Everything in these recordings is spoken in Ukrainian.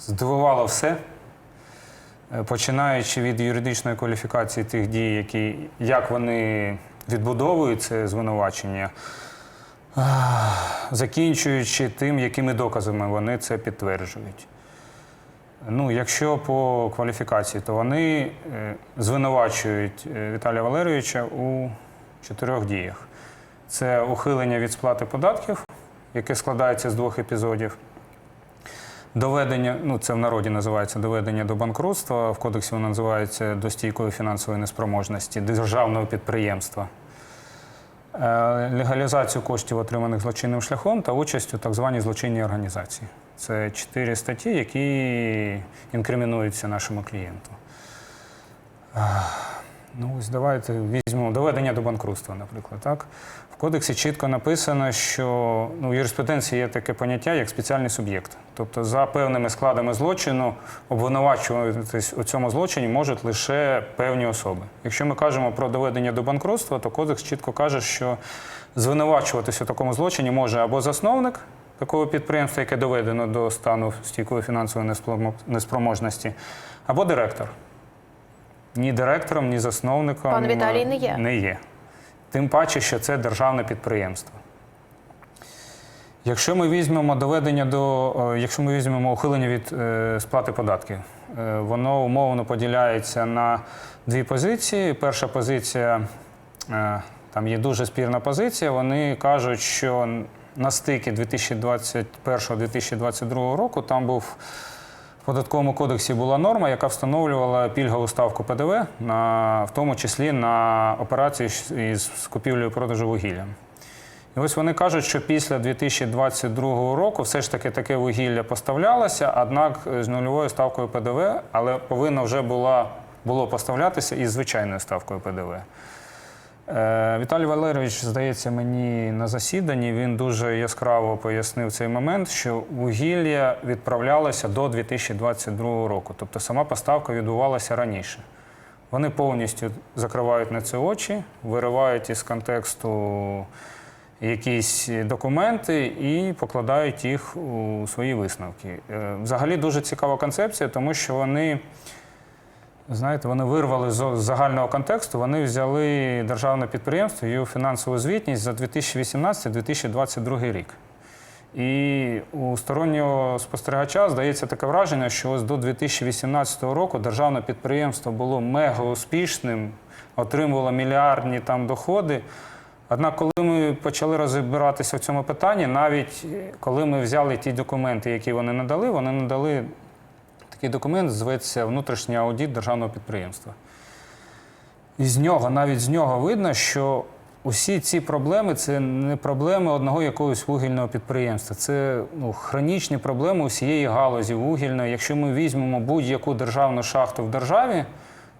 Здивувало все. Е, Починаючи від юридичної кваліфікації тих дій, які, як вони відбудовують це звинувачення, закінчуючи тим, якими доказами вони це підтверджують. Ну, якщо по кваліфікації, то вони е, звинувачують е, Віталія Валерійовича у чотирьох діях: це ухилення від сплати податків, яке складається з двох епізодів. Доведення, ну це в народі називається доведення до банкрутства, в кодексі воно називається до стійкої фінансової неспроможності державного підприємства. Е, Легалізацію коштів, отриманих злочинним шляхом, та участь у так званій злочинній організації. Це чотири статті, які інкримінуються нашому клієнту. Ну, ось давайте візьмемо доведення до банкрутства, наприклад. Так? В кодексі чітко написано, що ну, в юриспруденції є таке поняття як спеціальний суб'єкт. Тобто, за певними складами злочину обвинувачуватись у цьому злочині можуть лише певні особи. Якщо ми кажемо про доведення до банкрутства, то кодекс чітко каже, що звинувачуватись у такому злочині може або засновник такого підприємства, яке доведено до стану стійкої фінансової неспроможності, або директор. Ні директором, ні засновником Пан Віталій не є. Не є. Тим паче, що це державне підприємство. Якщо ми візьмемо доведення до, е, якщо ми візьмемо ухилення від е, сплати податків, е, воно умовно поділяється на дві позиції. Перша позиція, е, там є дуже спірна позиція. Вони кажуть, що на стикі 2021-2022 року там був в податковому кодексі була норма, яка встановлювала пільгову ставку ПДВ, на, в тому числі на операції із купівлею продажу вугілля. І ось вони кажуть, що після 2022 року все ж таки таке вугілля поставлялося, однак з нульовою ставкою ПДВ, але повинно вже була, було поставлятися із звичайною ставкою ПДВ. Е, Віталій Валерійович, здається, мені на засіданні він дуже яскраво пояснив цей момент, що вугілля відправлялося до 2022 року, тобто сама поставка відбувалася раніше. Вони повністю закривають на це очі, виривають із контексту якісь документи і покладають їх у свої висновки. Е, Взагалі дуже цікава концепція, тому що вони. Знаєте, вони вирвали з загального контексту, вони взяли державне підприємство і фінансову звітність за 2018-2022 рік. І у стороннього спостерігача здається таке враження, що ось до 2018 року державне підприємство було мега успішним, отримувало мільярдні там доходи. Однак, коли ми почали розбиратися в цьому питанні, навіть коли ми взяли ті документи, які вони надали, вони надали такий документ, зветься внутрішній аудит державного підприємства. І з нього, навіть з нього видно, що усі ці проблеми це не проблеми одного якогось вугільного підприємства. Це ну, хронічні проблеми усієї галузі вугільної. Якщо ми візьмемо будь-яку державну шахту в державі,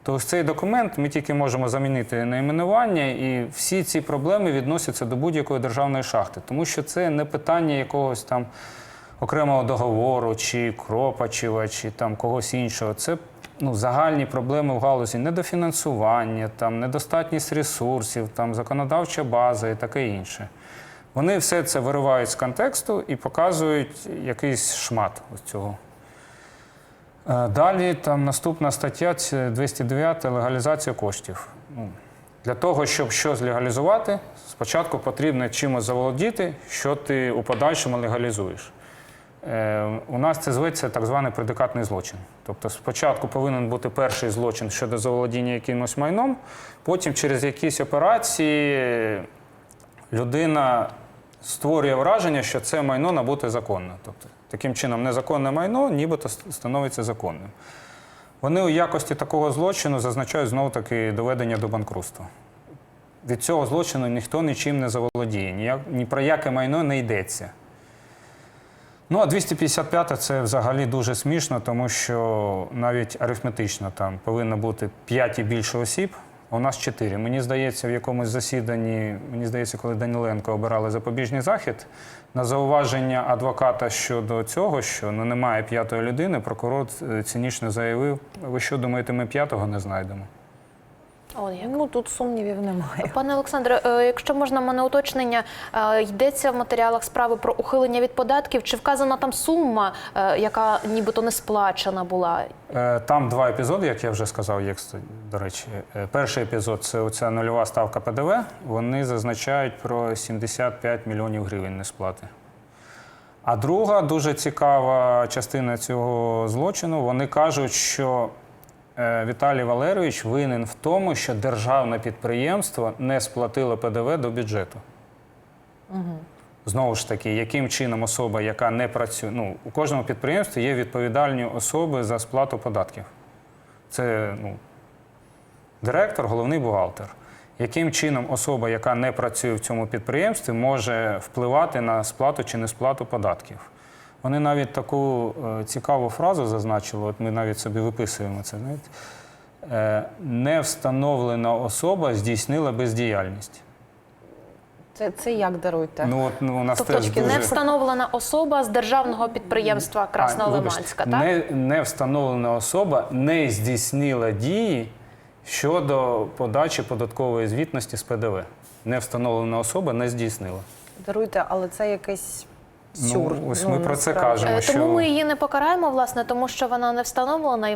то ось цей документ ми тільки можемо замінити найменування, і всі ці проблеми відносяться до будь-якої державної шахти, тому що це не питання якогось там окремого договору, чи Кропачева, чи там когось іншого. Це ну, загальні проблеми в галузі недофінансування, там, недостатність ресурсів, там, законодавча база і таке інше. Вони все це виривають з контексту і показують якийсь шмат цього. Е, Далі там наступна стаття 209 легалізація коштів. Ну, для того, щоб щось легалізувати, спочатку потрібно чимось заволодіти, що ти у подальшому легалізуєш. Е, у нас це зветься так званий предикатний злочин. Тобто спочатку повинен бути перший злочин щодо заволодіння якимось майном, потім через якісь операції людина створює враження, що це майно набуте законно. Тобто, таким чином, незаконне майно нібито становиться законним. Вони у якості такого злочину зазначають знову таки доведення до банкрутства. Від цього злочину ніхто нічим не заволодіє, ні про яке майно не йдеться. Ну, а 255 це взагалі дуже смішно, тому що навіть арифметично там повинно бути 5 і більше осіб, у нас 4. Мені здається, в якомусь засіданні, мені здається, коли Даніленко обирали запобіжний захід, на зауваження адвоката щодо цього, що ну, немає п'ятої людини, прокурор е, цинічно заявив: ви що думаєте, ми п'ятого не знайдемо? О, як. Ну тут сумнівів немає. Пане Олександре, е, якщо можна, мене уточнення, е, йдеться в матеріалах справи про ухилення від податків. Чи вказана там сума, е, яка нібито не сплачена була? Там два епізоди, як я вже сказав, як до речі. Перший епізод це оця нульова ставка ПДВ. Вони зазначають про 75 мільйонів гривень несплати. А друга дуже цікава частина цього злочину. Вони кажуть, що Віталій Валерійович винен в тому, що державне підприємство не сплатило ПДВ до бюджету. Знову ж таки, яким чином особа, яка не працює, ну у кожному підприємстві є відповідальні особи за сплату податків. Це ну, директор, головний бухгалтер. Яким чином особа, яка не працює в цьому підприємстві, може впливати на сплату чи не сплату податків? Вони навіть таку е, цікаву фразу зазначили, от ми навіть собі виписуємо це. Знаєте? Е, не встановлена особа здійснила бездіяльність. Це, це як даруйте? Ну, от, ну, у нас Тобто теж дуже... не встановлена особа з державного підприємства Краснолиманська, так? Не, не встановлена особа не здійснила дії щодо подачі податкової звітності з ПДВ. Не встановлена особа не здійснила. Даруйте, але це якийсь сюр. Ну, ось ми про це кажемо. Е, Тому що- ми її не покараємо, власне, тому що вона не встановлена